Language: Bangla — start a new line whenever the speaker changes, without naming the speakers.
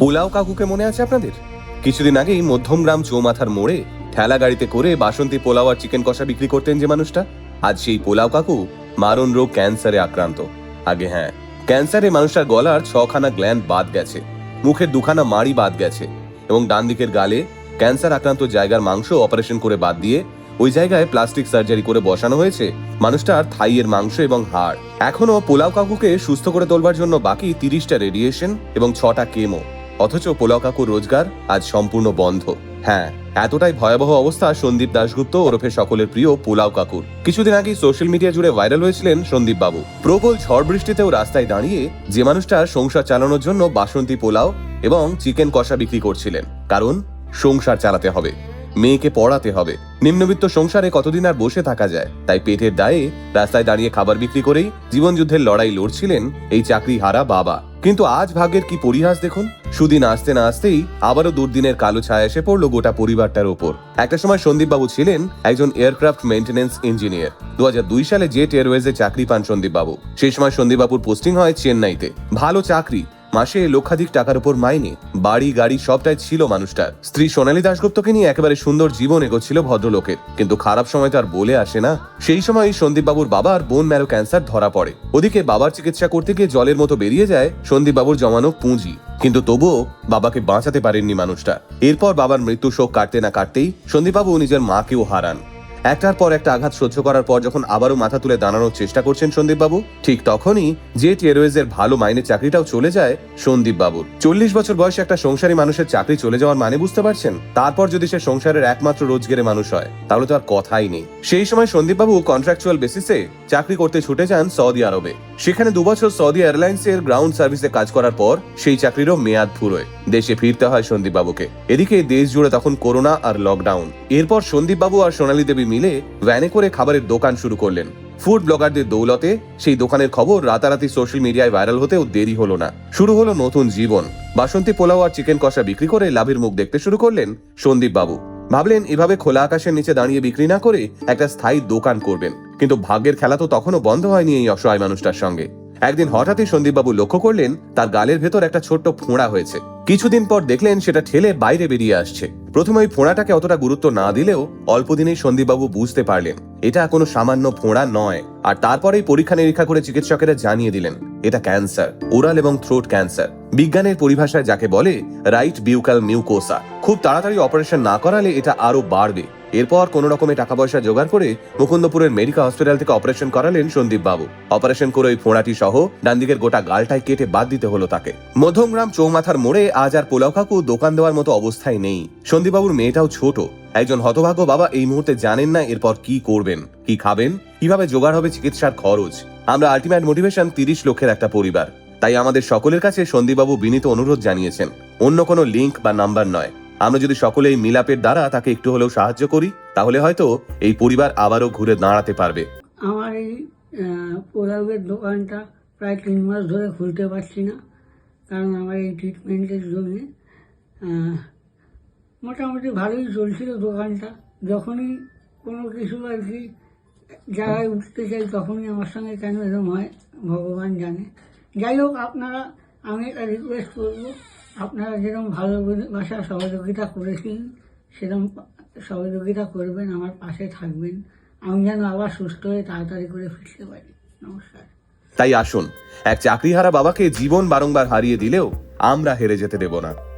পোলাও কাকুকে মনে আছে আপনাদের? কিছুদিন আগেই মধ্যমগ্রাম চৌমাথার মোড়ে ঠেলা গাড়িতে করে বাসন্তী পোলাও আর চিকেন কষা বিক্রি করতেন যে মানুষটা। আজ সেই পোলাও কাকু মারণ রোগ ক্যান্সারে আক্রান্ত। আগে হ্যাঁ ক্যান্সারে মানুষটার গলার ছখানা গ্ল্যান্ড বাদ গেছে, মুখের দুখানা মাড়ি বাদ গেছে এবং ডান দিকের গালে ক্যান্সার আক্রান্ত জায়গার মাংস অপারেশন করে বাদ দিয়ে ওই জায়গায় প্লাস্টিক সার্জারি করে বসানো হয়েছে মানুষটার থাইয়ের মাংস এবং হাড়। এখনও পোলাও কাকুকে সুস্থ করে তোলবার জন্য বাকি তিরিশটা রেডিয়েশন এবং ছটা কেমো অথচ পোলাও কাকুর রোজগার আজ সম্পূর্ণ বন্ধ। হ্যাঁ এতটাই ভয়াবহ অবস্থা সন্দীপ দাশগুপ্ত ওরফে সকলের প্রিয় পোলাও কাকুর। কিছুদিন আগেই সোশ্যাল মিডিয়া জুড়ে ভাইরাল হয়েছিলেন সন্দীপ বাবু। প্রবল ঝড় বৃষ্টিতেও রাস্তায় দাঁড়িয়ে যে মানুষটা সংসার চালানোর জন্য বাসন্তী পোলাও এবং চিকেন কষা বিক্রি করছিলেন। কারণ, সংসার চালাতে হবে, মেয়েকে পড়াতে হবে। নিম্নবিত্ত সংসারে কতদিন আর বসে থাকা যায়? তাই পেটের দায়ে রাস্তায় দাঁড়িয়ে খাবার বিক্রি করেই জীবনযুদ্ধের লড়াই লড়ছিলেন এই চাকরি হারা বাবা। কিন্তু আজ ভাগ্যের কি পরিহাস দেখুন? সুদিন আসতে না আসতেই আবারও দুর্দিনের কালো ছায়া এসে পড়ল গোটা পরিবারটার ওপর। একটা সময় সন্দীপ বাবু ছিলেন একজন এয়ারক্রাফট মেন্টেনেন্স ইঞ্জিনিয়ার। দু দুই সালে জেট এয়ারওয়েজে চাকরি পান সন্দীপবাবু। সেই সময় সন্দীপবাবুর পোস্টিং হয় চেন্নাইতে। ভালো চাকরি মাসে লক্ষাধিক টাকার উপর মাইনে, বাড়ি, গাড়ি সবটাই ছিল মানুষটার। স্ত্রী সোনালী দাশগুপ্তকে নিয়ে একেবারে সুন্দর জীবন এগোচ্ছিল ভদ্রলোকের। কিন্তু খারাপ সময় তো আর বলে আসে না। সেই সময় সন্দীপ বাবুর বাবার বোন ম্যারো ক্যান্সার ধরা পড়ে। ওদিকে বাবার চিকিৎসা করতে গিয়ে জলের মতো বেরিয়ে যায় সন্দীপ বাবুর জমানো পুঁজি। কিন্তু তবুও বাবাকে বাঁচাতে পারেননি মানুষটা। এরপর বাবার মৃত্যু শোক কাটতে না কাটতেই সন্দীপবাবু নিজের মাকেও হারান। একটার পর একটা আঘাত সহ্য করার পর যখন আবারও মাথা তুলে দাঁড়ানোর চেষ্টা করছেন সন্দীপবাবু, ঠিক তখনই জেট এয়ারওয়েজের ভালো মাইনের চাকরিটাও চলে যায় সন্দীপবাবুর। চল্লিশ বছর বয়সে একটা সংসারী মানুষের চাকরি চলে যাওয়ার মানে বুঝতে পারছেন? তারপর যদি সে সংসারের একমাত্র রোজগারে মানুষ হয়, তাহলে তো আর কথাই নেই। সেই সময় সন্দীপবাবু কন্ট্রাকচুয়াল বেসিসে চাকরি করতে ছুটে যান সৌদি আরবে। সেখানে দুবছর সৌদি এয়ারলাইন্স এর গ্রাউন্ড সার্ভিসে কাজ করার পর সেই চাকরিরও মেয়াদ ফুরোয় দেশে ফিরতে হয় সন্দীপবাবুকে। এদিকে দেশ জুড়ে তখন করোনা আর লকডাউন এরপর সন্দীপবাবু আর সোনালী দেবী মিলে ভ্যানে করে খাবারের দোকান শুরু করলেন। ফুড ব্লগারদের দৌলতে সেই দোকানের খবর রাতারাতি সোশ্যাল মিডিয়ায় ভাইরাল হতেও দেরি হলো না। শুরু হলো নতুন জীবন। বাসন্তী পোলাও আর চিকেন কষা বিক্রি করে লাভের মুখ দেখতে শুরু করলেন সন্দীপ বাবু। ভাবলেন এভাবে খোলা আকাশের নিচে দাঁড়িয়ে বিক্রি না করে একটা স্থায়ী দোকান করবেন। কিন্তু ভাগ্যের খেলা তো তখনও বন্ধ হয়নি এই অসহায় মানুষটার সঙ্গে। একদিন হঠাৎই সন্দীপবাবু লক্ষ্য করলেন তার গালের ভেতর একটা ছোট্ট ফোঁড়া হয়েছে। কিছুদিন পর দেখলেন সেটা ঠেলে বাইরে বেরিয়ে আসছে। প্রথমে ওই ফোঁড়াটাকে অতটা গুরুত্ব না দিলেও অল্প দিনেই সন্দীপবাবু বুঝতে পারলেন, এটা কোনো সামান্য ফোঁড়া নয়। আর তারপরেই পরীক্ষা নিরীক্ষা করে চিকিৎসকেরা জানিয়ে দিলেন, এটা ক্যান্সার, ওরাল এবং থ্রোট ক্যান্সার। বিজ্ঞানের পরিভাষায় যাকে বলে রাইট বিউকাল মিউকোসা। খুব তাড়াতাড়ি অপারেশন না করালে এটা আরও বাড়বে। এরপর কোন রকমে টাকা পয়সা জোগাড় করে মুকুন্দপুরের মেডিকেল হসপিটাল থেকে অপারেশন করালেন সন্দীপ বাবু অপারেশন করে ওই ফোঁড়াটি সহ ডান দিকের গোটা গালটাই কেটে বাদ দিতে হলো তাকে। মধ্যমগ্রাম চৌমাথার মোড়ে আজ আর পোলাও কাকু দোকান দেওয়ার মতো অবস্থায় নেই। সন্দীপবাবুর মেয়েটাও ছোট। একজন হতভাগ্য বাবা এই মুহূর্তে জানেন না এরপর কি করবেন, কি খাবেন, কীভাবে জোগাড় হবে চিকিৎসার খরচ। আমরা আলটিমেট মোটিভেশন তিরিশ লক্ষের একটা পরিবার। তাই আমাদের সকলের কাছে সন্দীপবাবু বিনীত অনুরোধ জানিয়েছেন। অন্য কোনো লিংক বা নাম্বার নয়। আমরা যদি সকলে এই মিলাপের দ্বারা তাকে একটু হলেও সাহায্য করি, তাহলে হয়তো এই পরিবার আবারও ঘুরে দাঁড়াতে পারবে।
আমার এই পোলাওয়ের দোকানটা প্রায় তিন মাস ধরে খুলতে পারছি না, কারণ আমার এই ট্রিটমেন্টের জন্যে মোটামুটি ভালোই চলছিল দোকানটা। যখনই কোনো কিছু আর কি জায়গায় উঠতে চাই, তখনই আমার সঙ্গে কেন এরকম হয়, ভগবান জানে। যাই হোক, আপনারা আমি একটা রিকোয়েস্ট করব। আপনারা যেরকম ভালোবাসা সহযোগিতা করেছেন, সেরকম সহযোগিতা করবেন, আমার পাশে থাকবেন। আমি যেন আবার সুস্থ হয়ে তাড়াতাড়ি করে ফিরতে পারি। নমস্কার।
তাই আসুন, এক চাকরিহারা বাবাকে জীবন বারংবার হারিয়ে দিলেও আমরা হেরে যেতে দেব না।